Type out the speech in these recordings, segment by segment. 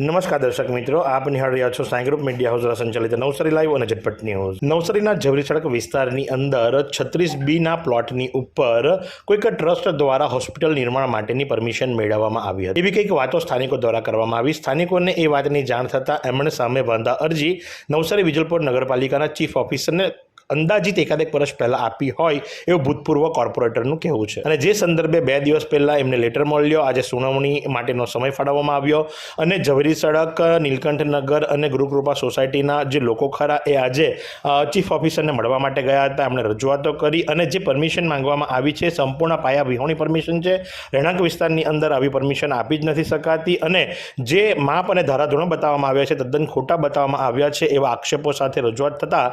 નમસ્કાર દર્શક મિત્રો, આપ નિહાળ રહ્યા છો સાંઈ ગ્રુપ મીડિયા હાઉસ સંચાલિત નવસારી લાઈવ અને ઝટપટ ન્યૂઝ. નવસારીના ઝવરી સડક વિસ્તારની અંદર છત્રીસ બીના પ્લોટની ઉપર કોઈક ટ્રસ્ટ દ્વારા હોસ્પિટલ નિર્માણ માટેની પરમિશન મેળવવામાં આવી હતી. એવી કંઈક વાતો સ્થાનિકો દ્વારા કરવામાં આવી. સ્થાનિકોને એ વાતની જાણ થતાં એમણે સામે બાંધા અરજી. નવસારી વિજલપુર નગરપાલિકાના ચીફ ઓફિસરને અંદાજિત એકાદેક વર્ષ પહેલાં આપી હોય એવું ભૂતપૂર્વ કોર્પોરેટરનું કહેવું છે. અને જે સંદર્ભે બે દિવસ પહેલાં એમને લેટર મળ્યો, આજે સુનાવણી માટેનો સમય ફાળવવામાં આવ્યો અને ઝવેરી સડક નીલકંઠનગર અને ગુરુકૃપા સોસાયટીના જે લોકો ખરા એ આજે ચીફ ઓફિસરને મળવા માટે ગયા હતા. એમણે રજૂઆતો કરી અને જે પરમિશન માંગવામાં આવી છે સંપૂર્ણ પાયા વિહોણી પરમિશન છે. રહેણાંક વિસ્તારની અંદર આવી પરમિશન આપી જ નથી શકાતી અને જે માપ અને ધારાધોરણો બતાવવામાં આવ્યા છે, તદ્દન ખોટા બતાવવામાં આવ્યા છે એવા આક્ષેપો સાથે રજૂઆત થતાં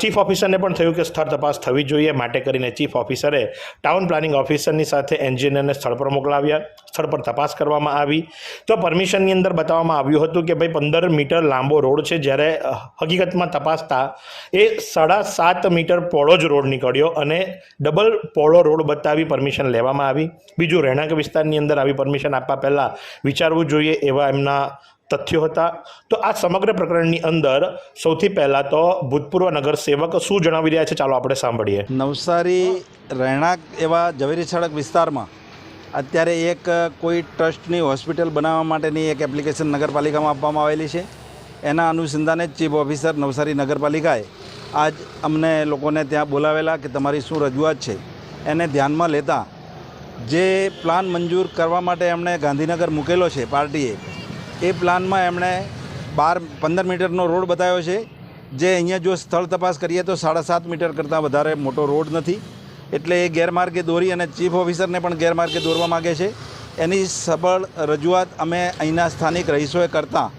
ચીફ ચીફ ઓફિસરને પણ થયું કે સ્થળ તપાસ થવી જોઈએ માટે કરીને ચીફ ઓફિસરે ટાઉન પ્લાનિંગ ઓફિસરની સાથે એન્જિનિયરને સ્થળ પર મોકલાવ્યા. સ્થળ પર તપાસ કરવામાં આવી. તો પરમિશનની અંદર બતાવવામાં આવ્યું હતું કે ભાઈ પંદર મીટર લાંબો રોડ છે. જ્યારે હકીકતમાં તપાસતા એ સાડા સાત મીટર પોળો જ રોડ નીકળ્યો અને ડબલ પોળો રોડ બતાવી પરમિશન લેવામાં આવી. બીજું રહેણાંક વિસ્તારની અંદર આવી પરમિશન આપવા પહેલાં વિચારવું જોઈએ એવા એમના તથ્યો હતા. તો આ સમગ્ર પ્રકરણની અંદર સૌથી પહેલાં તો ભૂતપૂર્વ નગરસેવક શું જણાવી રહ્યા છે? ચાલો આપણે સાંભળીએ. નવસારી, રહેણાંક એવા ઝવેરી સડક વિસ્તારમાં અત્યારે એક કોઈ ટ્રસ્ટની હોસ્પિટલ બનાવવા માટેની એક એપ્લિકેશન નગરપાલિકામાં આપવામાં આવેલી છે. એના અનુસંધાને જ ચીફ ઓફિસર નવસારી નગરપાલિકાએ આજ અમને લોકોને ત્યાં બોલાવેલા કે તમારી શું રજૂઆત છે? એને ધ્યાનમાં લેતા જે પ્લાન મંજૂર કરવા માટે એમણે ગાંધીનગર મૂકેલો છે પાર્ટીએ એ પ્લાનમાં એમણે બાર, પંદર મીટરનો રોડ બતાવ્યો છે. જે અહીંયા જો સ્થળ તપાસ કરીએ તો સાડા સાત મીટર કરતાં વધારે મોટો રોડ નથી. એટલે એ ગેરમાર્ગે દોરી અને ચીફ ઓફિસરને પણ ગેરમાર્ગે દોરવા માગે છે. એની સબળ રજૂઆત અમે અહીંના સ્થાનિક રહીશોએ કરતાં.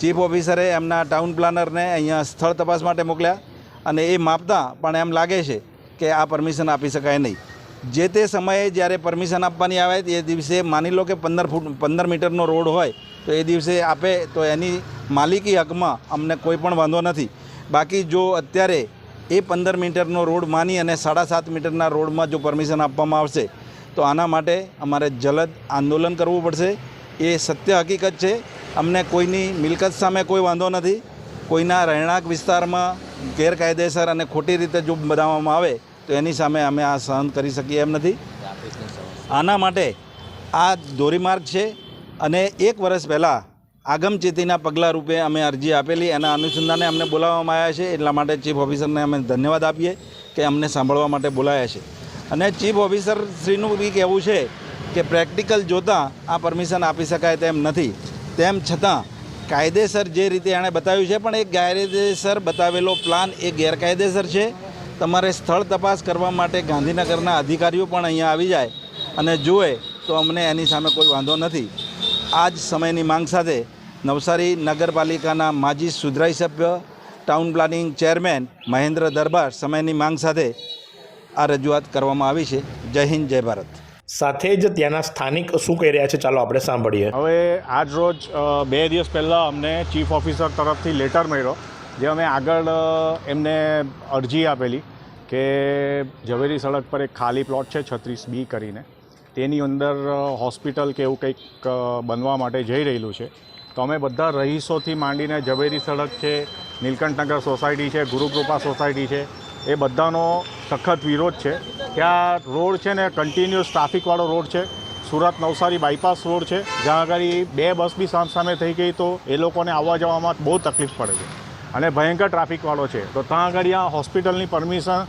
ચીફ ઓફિસરે એમના ટાઉન પ્લાનરને અહીંયા સ્થળ તપાસ માટે મોકલ્યા અને એ માપતા પણ એમ લાગે છે કે આ પરમિશન આપી શકાય નહીં. જે તે સમયે જ્યારે પરમિશન આપવાની આવે એ દિવસે માની લો કે પંદર ફૂટ, પંદર મીટરનો રોડ હોય તો એ દિવસે આપે, તો એની માલિકી હકમાં અમને કોઈ પણ વાંધો નથી. બાકી જો અત્યારે એ પંદર મીટરનો રોડ માની અને સાડા સાત મીટરના રોડમાં જો પરમિશન આપવામાં આવશે, તો આના માટે અમારે જલદ આંદોલન કરવું પડશે. એ સત્ય હકીકત છે. અમને કોઈની મિલકત સામે કોઈ વાંધો નથી. કોઈના રહેણાંક વિસ્તારમાં ગેરકાયદેસર અને ખોટી રીતે જો બનાવવામાં આવે, તો એની સામે અમે આ સહન કરી શકીએ એમ નથી. આના માટે આ ધોરીમાર્ગ છે. અને એક વર્ષ પહેલાં આગમચેતીના પગલાં રૂપે અમે અરજી આપેલી. એના અનુસંધાને અમને બોલાવવામાં આવ્યા છે. એટલા માટે ચીફ ઓફિસરને અમે ધન્યવાદ આપીએ કે અમને સાંભળવા માટે બોલાયા છે. અને ચીફ ઓફિસર શ્રીનું બી કહેવું છે કે પ્રેક્ટિકલ જોતાં આ પરમિશન આપી શકાય તેમ નથી. તેમ છતાં કાયદેસર જે રીતે એણે બતાવ્યું છે, પણ એ ગેરકાયદેસર બતાવેલો પ્લાન એ ગેરકાયદેસર છે. તમારે સ્થળ તપાસ કરવા માટે ગાંધીનગરના અધિકારીઓ પણ અહીંયા આવી જાય અને જુએ તો અમને એની સામે કોઈ વાંધો નથી. આ જ સમયની માંગ સાથે નવસારી નગરપાલિકાના માજી સુધરાઈ સભ્ય town planning chairman Mahendra Darbar સમયની માંગ સાથે આ રજૂઆત કરવામાં આવી છે. જય હિન્દ જય ભારત. સાથે જ ત્યાંના સ્થાનિક શું કહી રહ્યા છે? ચાલો આપણે સાંભળીએ. હવે આજ રોજ બે દિવસ પહેલાં અમને ચીફ ઓફિસર તરફથી લેટર મળ્યો જે અમે આગળ એમને અરજી આપેલી કે ઝવેરી સડક પર એક ખાલી પ્લોટ છે છત્રીસ બી કરીને. તેની અંદર હોસ્પિટલ કે એવું કંઈક બનવા માટે જઈ રહેલું છે. તો અમે બધા રહીશોથી માંડીને ઝવેરી સડક છે, નીલકંઠનગર સોસાયટી છે, ગુરુકૃપા સોસાયટી છે, એ બધાનો સખત વિરોધ છે. ત્યાં રોડ છે ને કન્ટિન્યુઅસ ટ્રાફિકવાળો રોડ છે. સુરત નવસારી બાયપાસ રોડ છે. જ્યાં આગળ બે બસ બી સામ સામે થઈ ગઈ તો એ લોકોને આવવા જવામાં બહુ તકલીફ પડે છે. અને ભયંકર ટ્રાફિકવાળો છે. તો ત્યાં આગળ આ હોસ્પિટલની પરમિશન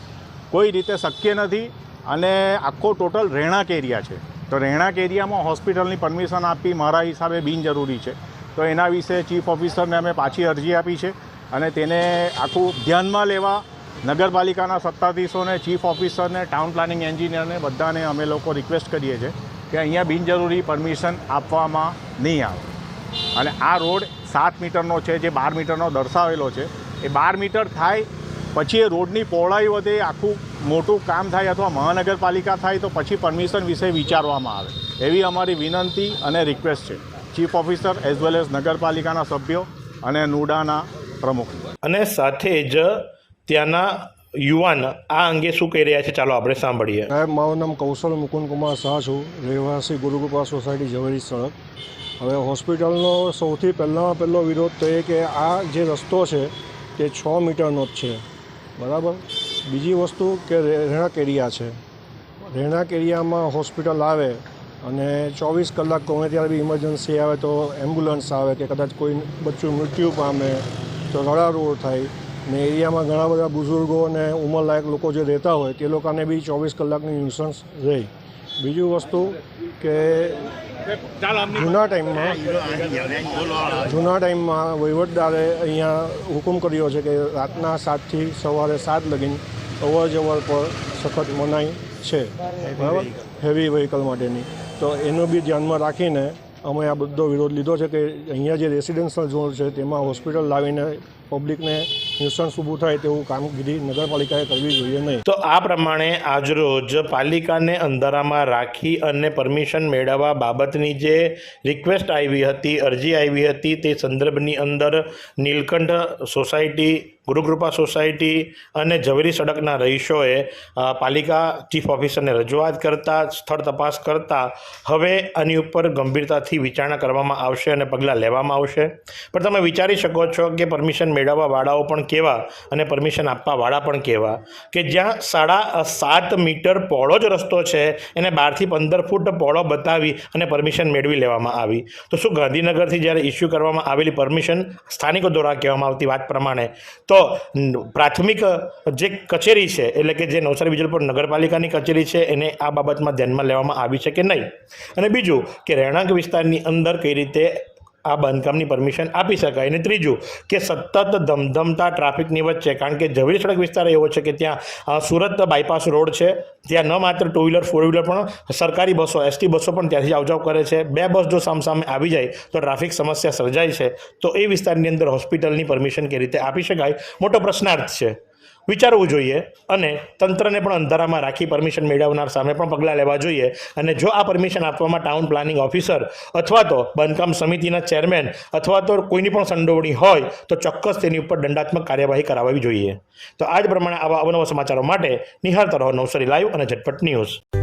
કોઈ રીતે શક્ય નથી. અને આખો ટોટલ રહેણાંક એરિયા છે. તો રહેણાંક એરિયામાં હોસ્પિટલની પરમિશન આપવી મારા હિસાબે બિનજરૂરી છે. તો એના વિશે ચીફ ઓફિસરને અમે પાછી અરજી આપી છે અને તેને આખું ધ્યાનમાં લેવા નગરપાલિકાના સત્તાધીશોને, ચીફ ઓફિસરને, ટાઉન પ્લાનિંગ એન્જિનિયરને બધાને અમે લોકો રિક્વેસ્ટ કરીએ છીએ કે અહીંયા બિનજરૂરી પરમિશન આપવામાં નહીં આવે. અને આ રોડ સાત મીટરનો છે, જે બાર મીટરનો દર્શાવેલો છે. એ બાર મીટર થાય પછી એ રોડની પહોળાઈ વધે આખું મોટું કામ થાય અથવા મહાનગરપાલિકા થાય તો પછી પરમિશન વિશે વિચારવામાં આવે. એવી અમારી વિનંતી અને રિક્વેસ્ટ છે. Chief officer as well as નગરપાલિકાના સભ્યો અને નુડાના પ્રમુખ. અને સાથે જ ત્યાંના યુવાન આ અંગે શું કહી રહ્યા છે ચાલો આપણે સાંભળીએ. સાહેબ મારું નામ કૌશલ મુકુંદકુમાર શાહ છું. રહેવાસી ગુરુકૃપા સોસાયટી ઝવેરી સડક હવે હોસ્પિટલનો સૌથી પહેલાં પહેલો વિરોધ તો એ કે આ જે રસ્તો છે તે છ મીટરનો જ છે. બરાબર? બીજી વસ્તુ કે રહેણાંક એરિયા છે. રહેણાંક એરિયામાં હોસ્પિટલ આવે અને ચોવીસ કલાક ગમે ત્યારે બી ઇમરજન્સી આવે તો એમ્બ્યુલન્સ આવે કે કદાચ કોઈ બચ્ચું મૃત્યુ પામે તો રડારોડ થાય ને એરિયામાં ઘણા બધા બુઝુર્ગો અને ઉંમરલાયક લોકો જે રહેતા હોય તે લોકોને બી ચોવીસ કલાકની ઇન્સ્યોરન્સ રહે. બીજું વસ્તુ કે જૂના ટાઈમમાં જૂના ટાઈમમાં વહીવટદારે અહીંયા હુકમ કર્યો છે કે રાતના સાતથી સવારે સાત લગીન અવર જવર પર સખત મનાઈ છે. બરાબર? હેવી વ્હીકલ માટેની. તો એનું બી ધ્યાનમાં રાખીને અમે આ બધો વિરોધ લીધો છે કે અહીંયા જે રેસિડેન્શિયલ ઝોન છે તેમાં હોસ્પિટલ લાવીને પબ્લિકને ન્યુસન્સ ઊભું થાય તેવું કામગીરી નગરપાલિકાએ કરવી જોઈએ નહીં. તો આ પ્રમાણે આજરોજ પાલિકાને અંધારામાં રાખી અને પરમિશન મેળવવા બાબતની જે રિક્વેસ્ટ આવી હતી, અરજી આવી હતી, તે સંદર્ભની અંદર નીલકંઠ સોસાયટી ગુરુકૃપા સોસાયટી અને ઝવેરી સડકના રહીશોએ પાલિકા ચીફ ઓફિસરને રજૂઆત કરતા, સ્થળ તપાસ કરતા, હવે આની ઉપર ગંભીરતાથી વિચારણા કરવામાં આવશે અને પગલાં લેવામાં આવશે. પણ તમે વિચારી શકો છો કે પરમિશન મેળવવા વાળાઓ પણ કેવા અને પરમિશન આપવા વાળા પણ કેવા? કે જ્યાં સાડા સાત મીટર પહોળો જ રસ્તો છે, એને બારથી પંદર ફૂટ પહોળો બતાવી અને પરમિશન મેળવી લેવામાં આવી. તો શું ગાંધીનગરથી જ્યારે ઇસ્યુ કરવામાં આવેલી પરમિશન સ્થાનિકો દ્વારા કહેવામાં આવતી વાત પ્રમાણે, તો ન- પ્રાથમિક જે કચેરી છે, એટલે કે જે નવસારી વિજલપુર નગરપાલિકાની કચેરી છે, એને આ બાબતમાં ધ્યાનમાં લેવામાં આવી છે કે નહીં? અને બીજું કે રહેણાંક વિસ્તારની અંદર કઈ રીતે આ બાંધકામની પરમિશન આપી શકાય. અને ત્રીજું, કે સતત ધમધમતા ટ્રાફિકની વચ્ચે, કારણ કે ઝવેરી સડક વિસ્તાર એવો છે કે ત્યાં સુરત બાયપાસ રોડ છે. ત્યાં ન માત્ર ટુ વ્હીલર ફોર વ્હીલર પણ સરકારી બસો એસટી બસો પણ ત્યાંથી આવજાવ કરે છે. બે બસ જો સામસામે આવી જાય, તો ટ્રાફિક સમસ્યા સર્જાય છે. તો એ વિસ્તારની અંદર હોસ્પિટલની પરમિશન કઈ રીતે આપી શકાય? મોટો પ્રશ્નાર્થ છે. વિચારવું જોઈએ અને તંત્રને પણ અંધારામાં રાખી પરમિશન મેળવનાર સામે પણ પગલાં લેવા જોઈએ. અને જો આ પરમિશન આપવામાં ટાઉન પ્લાનિંગ ઓફિસર અથવા તો બાંધકામ સમિતિના ચેરમેન અથવા તો કોઈની પણ સંડોવણી હોય, તો ચોક્કસ તેની ઉપર દંડાત્મક કાર્યવાહી કરાવવી જોઈએ. તો આ જ પ્રમાણે આવા અવનવા સમાચારો માટે નિહાળતા રહો નવસારી લાઈવ અને ઝટપટ ન્યૂઝ.